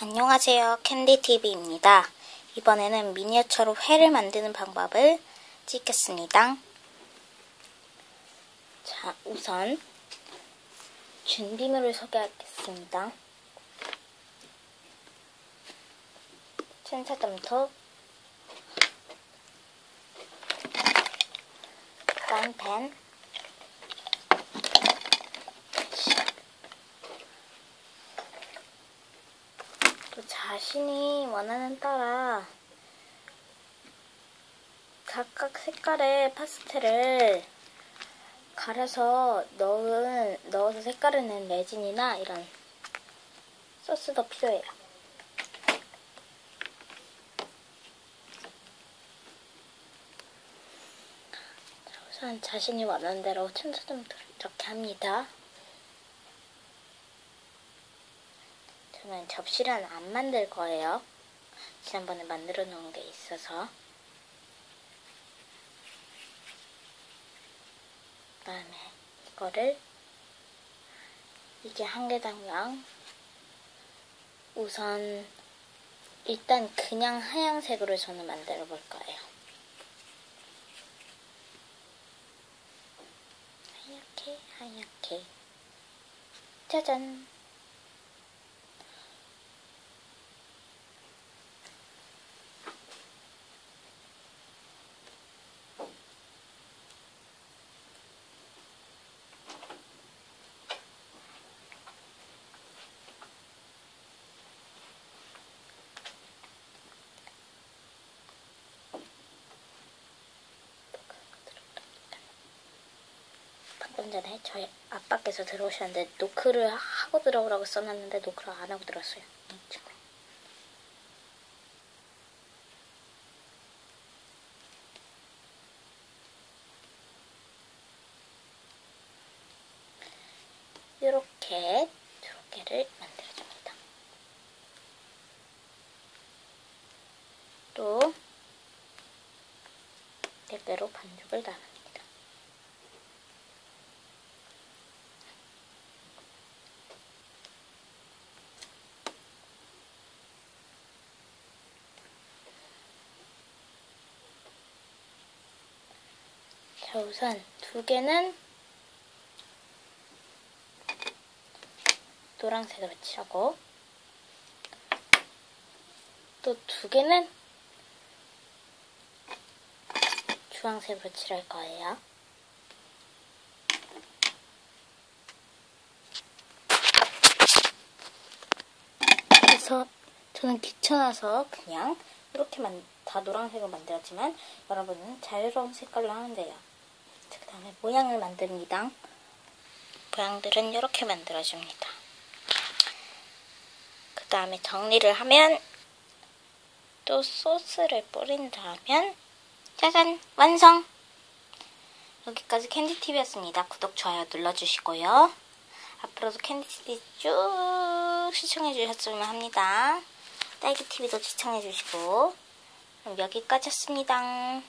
안녕하세요. 캔디TV입니다. 이번에는 미니어처로 회를 만드는 방법을 찍겠습니다. 자, 우선 준비물을 소개하겠습니다. 천사점토 프라이팬 또 자신이 원하는 따라 각각 색깔의 파스텔을 갈아서 넣은, 넣어서 색깔을 낸 레진이나 이런 소스도 필요해요. 자, 우선 자신이 원하는 대로 천사점 이렇게 합니다. 저는 접시는 안 만들 거예요. 지난번에 만들어 놓은 게 있어서. 그 다음에 이거를 이게 한 개당량 우선 일단 그냥 하얀색으로 저는 만들어 볼 거예요. 하얗게 하얗게 짜잔 방금 전에 저희 아빠께서 들어오셨는데 노크를 하고 들어오라고 써놨는데 노크를 안 하고 들어왔어요. 이렇게 두 개를 만들어줍니다. 또네 개로 반죽을 나눕니다. 자, 우선 두 개는 노란색으로 칠하고 또 두 개는 주황색으로 칠할 거예요. 그래서 저는 귀찮아서 그냥 이렇게만 다 노란색으로 만들었지만 여러분은 자유로운 색깔로 하면 돼요. 그 다음에 모양을 만듭니다. 모양들은 이렇게 만들어줍니다. 그 다음에 정리를 하면 또 소스를 뿌린 다면 짜잔 완성! 여기까지 캔디TV였습니다. 구독, 좋아요 눌러주시고요. 앞으로도 캔디TV 쭉 시청해주셨으면 합니다. 딸기TV도 시청해주시고 여기까지였습니다.